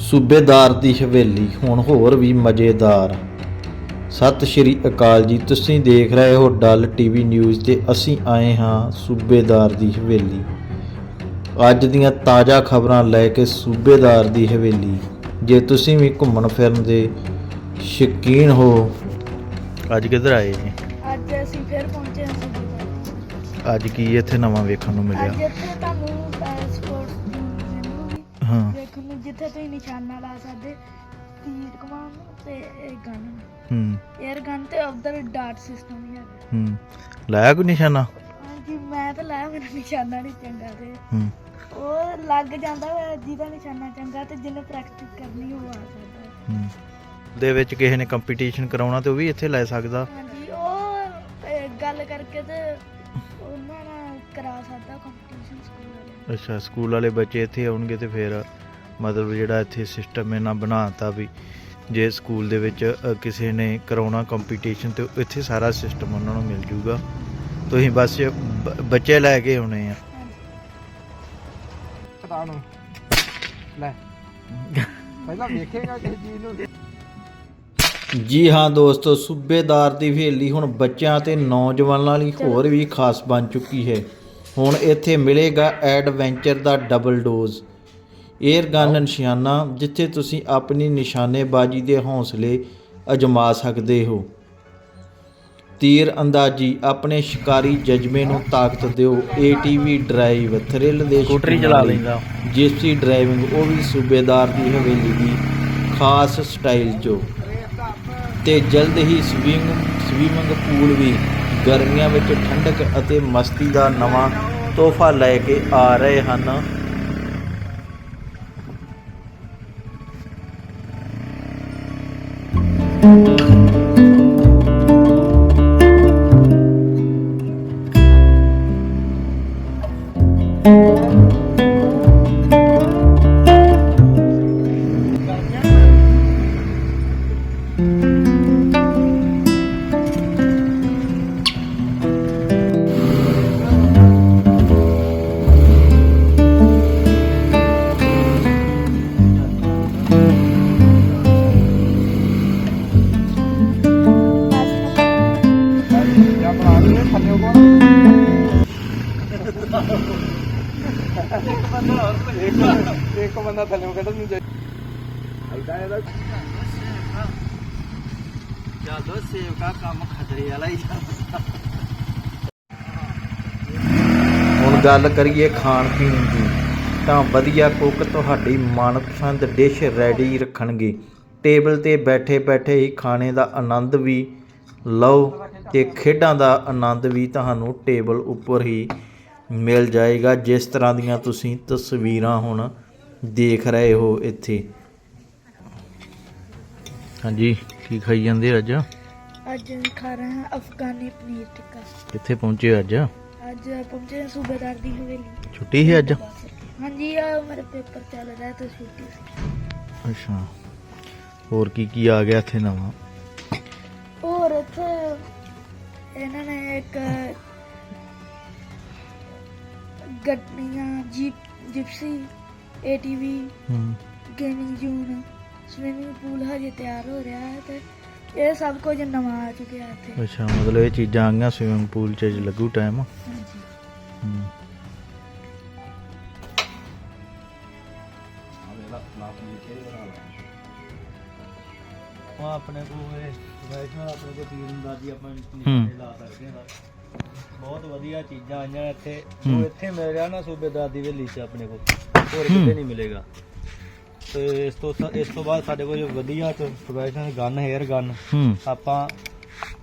ਸੂਬੇਦਾਰ ਦੀ ਹਵੇਲੀ ਹੁਣ ਹੋਰ ਵੀ ਮਜ਼ੇਦਾਰ। ਸਤਿ ਸ਼੍ਰੀ ਅਕਾਲ ਜੀ ਤੁਸੀਂ ਦੇਖ ਰਹੇ ਹੋ ਡੱਲ ਟੀਵੀ ਨਿਊਜ਼ ਤੇ ਅਸੀਂ ਆਏ ਹਾਂ ਸੂਬੇਦਾਰ ਦੀ ਹਵੇਲੀ। ਅੱਜ ਦੀਆਂ ਤਾਜ਼ਾ ਖਬਰਾਂ ਲੈ ਕੇ ਸੂਬੇਦਾਰ ਦੀ ਹਵੇਲੀ। ਜੇ ਤੁਸੀਂ ਵੀ ਘੁੰਮਣ ਫਿਰਨ ਦੇ ਸ਼ੌਕੀਨ ਹੋ। ਅੱਜ ਕਿੱਧਰ ਆਏ ਜੀ? ਅੱਜ ਅਸੀਂ ਫਿਰ ਪਹੁੰਚੇ ਹਾਂ ਸੁਬਹ ਅੱਜ ਕੀ ਇੱਥੇ ਨਵਾਂ ਵੇਖਣ ਨੂੰ ਮਿਲਿਆ? ਅੱਜ ਇੱਥੇ ਤੁਹਾਨੂੰ ਹਾਂ ਵੇਖਣ ਨੂੰ ਜਿੱਥੇ ਤੁਸੀਂ ਨਿਸ਼ਾਨਾ ਲਾ ਸਕਦੇ ਤੀਰ ਕਮਾਨ ਤੇ ਇਹ ਗਨ ਹੂੰ। 에ਅਰ ਗਨ ਤੇ ਉਧਰ ਡਾਟ ਸਿਸਟਮ ਹੈਗਾ ਹੂੰ। ਲਾਇਆ ਕੋਈ ਨਿਸ਼ਾਨਾ? ਹਾਂਜੀ ਮੈਂ ਤਾਂ ਲਾਇਆ ਮੇਰਾ ਨਿਸ਼ਾਨਾ ਨਹੀਂ ਚੰਗਾ ਤੇ। ਹੂੰ। ਉਹ ਲੱਗ ਜਾਂਦਾ ਵਾ ਜਿਹਦਾ ਨਿਸ਼ਾਨਾ ਚੰਗਾ ਤੇ ਜਿਹਨੇ ਪ੍ਰੈਕਟਿਸ ਕਰਨੀ ਉਹ ਆ ਸਕਦਾ। ਹੈ। ਹੂੰ। ਦੇ ਵਿੱਚ ਕਿਸੇ ਨੇ ਕੰਪੀਟੀਸ਼ਨ ਕਰਾਉਣਾ ਤੇ ਉਹ ਵੀ ਇੱਥੇ ਲੈ ਸਕਦਾ। ਹਾਂਜੀ ਉਹ ਅਹ, ਗੱਲ ਕਰਕੇ ਤੇ ਉਹਨਾਂ ਨਾਲ ਕਰਾ ਸਕਦਾ ਕੰਪੀਟੀਸ਼ਨ ਸਕੂਲ ਵਾਲੇ ਅੱਛਾ ਸਕੂਲ ਵਾਲੇ ਬੱਚੇ ਇੱਥੇ ਆਉਣਗੇ ਤੇ ਫਿਰ ਮਤਲਬ ਜਿਹੜਾ ਇੱਥੇ ਸਿਸਟਮ ਇਹਨਾਂ ਬਣਾਤਾ ਵੀ ਜੇ ਸਕੂਲ ਦੇ ਵਿੱਚ ਕਿਸੇ ਨੇ ਕਰਾਉਣਾ ਕੰਪੀਟੀਸ਼ਨ ਤੇ ਇੱਥੇ ਸਾਰਾ ਸਿਸਟਮ ਉਹਨਾਂ ਨੂੰ ਮਿਲ ਜੂਗਾ। ਤੁਸੀਂ ਬਸ ਬ- ਬੱਚੇ ਲੈ ਕੇ ਆਉਣੇ ਆ। ਹਾਂਜੀ ਪਤਾ ਨੂੰ ਲੈ। ਪਹਿਲਾਂ ਵੇਖੇਗਾ ਕਿਸ ਚੀਜ਼ ਨੂੰ। ਜੀ ਹਾਂ ਦੋਸਤੋ ਸੂਬੇਦਾਰ ਦੀ ਹਵੇਲੀ ਹੁਣ ਬੱਚਿਆਂ ਤੇ ਨੌਜਵਾਨਾਂ ਲਈ ਹੋਰ ਵੀ ਖਾਸ ਬਣ ਚੁੱਕੀ ਹੈ। ਹੁਣ ਇੱਥੇ ਮਿਲੇਗਾ ਐਡਵੈਂਚਰ ਦਾ ਡਬਲ ਡੋਜ਼ 에ਅਰ ਗਨ ਨਿਸ਼ਾਨਾ ਜਿੱਥੇ ਤੁਸੀਂ ਆਪਣੀ ਨਿਸ਼ਾਨੇਬਾਜ਼ੀ ਦੇ ਹੌਸਲੇ ਅਜਮਾ ਸਕਦੇ ਹੋ ਤੀਰ ਅੰਦਾਜ਼ੀ ਆਪਣੇ ਸ਼ਿਕਾਰੀ ਜਜ਼ਬੇ ਨੂੰ ਤਾਕਤ ਦਿਓ ATV ਡਰਾਈਵ ਥ੍ਰਿਲ ਦੇ ਸਕੂਟਰੀ ਚਲਾ। ਲੈਂਦਾ। ਜਿਪਸੀ ਡਰਾਈਵਿੰਗ ਉਹ ਵੀ ਸੂਬੇਦਾਰ ਦੀ ਹਵੇਲੀ ਦੀ ਖਾਸ ਸਟਾਈਲ 'ਚੋਂ ਤੇ ਜਲਦ ਹੀ ਸਵਿੰਗ ਸਵੀਮਿੰਗ ਪੂਲ ਵੀ ਗਰਮੀਆਂ ਵਿੱਚ ਠੰਡਕ ਅਤੇ ਮਸਤੀ ਦਾ ਨਵਾਂ ਤੋਹਫਾ ਲੈ ਕੇ ਆ ਰਹੇ ਹਨ ਇੱਕ ਇੱਕ ਬੰਦਾ ਥੱਲੇ ਕੱਢਣ ਨੂੰ ਚਾਹੀਦਾ ਐਦਾਂ ਇਹਦਾ ਚਲੋ ਸੇਵਕਾ ਕੰਮ ਖਤਰੇ ਵਾਲਾ ਹੀ ਚੱਲਦਾ ਹੁਣ ਗੱਲ ਕਰੀਏ ਖਾਣ ਪੀਣ ਦੀ, ਤਾਂ ਵਧੀਆ ਕੁੱਕ ਤੁਹਾਡੀ ਮਨਪਸੰਦ ਡਿਸ਼ ਰੈਡੀ ਰੱਖਣਗੇ। ਟੇਬਲ ਤੇ ਬੈਠੇ ਬੈਠੇ ਹੀ ਖਾਣੇ ਦਾ ਆਨੰਦ ਵੀ ਲਓ ਤੇ ਖੇਡਾਂ ਦਾ ਆਨੰਦ ਵੀ ਤੁਹਾਨੂੰ ਟੇਬਲ ਉੱਪਰ ਹੀ ਮਿਲ ਜਾਏਗਾ। ਜਿਸ ਤਰ੍ਹਾਂ ਦੀਆਂ ਤੁਸੀਂ ਤਸਵੀਰਾਂ ਹੁਣ ਦੇਖ ਰਹੇ ਹੋ ਇੱਥੇ। ਹਾਂਜੀ ਕੀ ਖਾਈ ਜਾਂਦੇ ਅੱਜ? ਅੱਜ ਖਾ ਰਹੇ ਹਾਂ ਅਫਗਾਨੀ ਪਨੀਰ ਟਿੱਕਾ। ਕਿੱਥੇ ਪਹੁੰਚੇ ਅੱਜ? ਅੱਜ ਪਹੁੰਚੇ ਹਾਂ ਸੂਬੇਦਾਰ ਦੀ ਹਵੇਲੀ। ਛੁੱਟੀ ਸੀ ਅੱਜ? ਹਾਂਜੀ ਆ ਮੇਰੇ ਪੇਪਰ ਚੱਲ ਰਿਹਾ ਤੇ ਛੁੱਟੀ ਸੀ। ਅੱਛਾ। ਹੋਰ ਕੀ ਕੀ ਆ ਗਿਆ ਇੱਥੇ ਨਵਾਂ? ਹੋਰ ਇੱਥੇ ਇਹਨਾਂ ਨੇ ਇੱਕ ਗੱਡੀਆਂ ਜੀਪ ਜਿਪਸੀ ਏਟੀਵੀ ਹੂੰ ਗੇਮਿੰਗ ਜ਼ੋਨ ਸਵਿਮਿੰਗ ਪੂਲ ਹਜੇ ਤਿਆਰ ਹੋ ਰਿਹਾ ਹੈ ਤੇ ਇਹ ਸਭ ਕੁਝ ਨਵਾਂ ਆ ਚੁੱਕਿਆ ਇੱਥੇ ਅੱਛਾ ਮਤਲਬ ਇਹ ਚੀਜ਼ਾਂ ਆ ਗਈਆਂ ਸਵਿਮਿੰਗ ਪੂਲ 'ਚ ਲੱਗੂ ਟਾਈਮ ਹਾਂਜੀ ਉਹ ਆਪਣੇ ਕੋਲ ਇਹ ਵੈਸ਼ਨੋ ਆਪਣੇ ਕੋਲ ਤੀਰ ਅੰਦਾਜ਼ੀ ਆਪਾਂ ਹੂੰ। ਨਿਸ਼ਾਨੇ ਲਾ ਸਕਦੇ ਹਾਂ ਬਹੁਤ ਵਧੀਆ ਚੀਜ਼ਾਂ ਆਈਆਂ ਇੱਥੇ। ਉਹ ਇੱਥੇ ਮਿਲ ਰਿਹਾ ਨਾ ਸੂਬੇਦਾਰ ਦੀ ਹਵੇਲੀ 'ਚ ਆਪਣੇ ਕੋਲ। ਹੋਰ ਕਿਤੇ ਨਹੀਂ ਮਿਲੇਗਾ। ਤੇ ਇਸ ਤੋਂ ਇਸ ਤੋਂ ਬਾਅਦ ਸਾਡੇ ਕੋਲ ਜੋ ਵਧੀਆ ਪ੍ਰੋਫੈਸ਼ਨਲ ਗਨ ਹੇਅਰ ਗਨ ਆਪਾਂ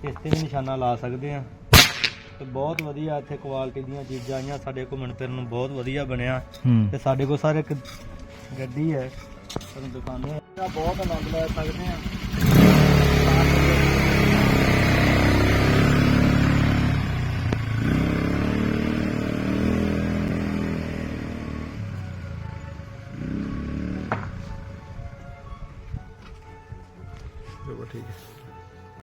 ਇਸ ਤੇ ਵੀ ਨਿਸ਼ਾਨਾ ਲਾ ਸਕਦੇ ਹਾਂ। ਤੇ ਬਹੁਤ ਵਧੀਆ ਇੱਥੇ ਕੁਆਲਿਟੀ ਦੀਆਂ ਚੀਜ਼ਾਂ ਆਈਆਂ। ਸਾਡੇ ਘੁੰਮਣ ਫਿਰਨ ਨੂੰ ਬਹੁਤ ਵਧੀਆ ਬਣਿਆ। ਤੇ ਸਾਡੇ ਕੋਲ ਸਾਰੇ ਇੱਕ ਗੱਡੀ ਹੈ। ਤੁਹਾਨੂੰ ਹਾਂ। ਇਹਦਾ ਬਹੁਤ ਆਨੰਦ ਲੈ ਸਕਦੇ ਹਾਂ।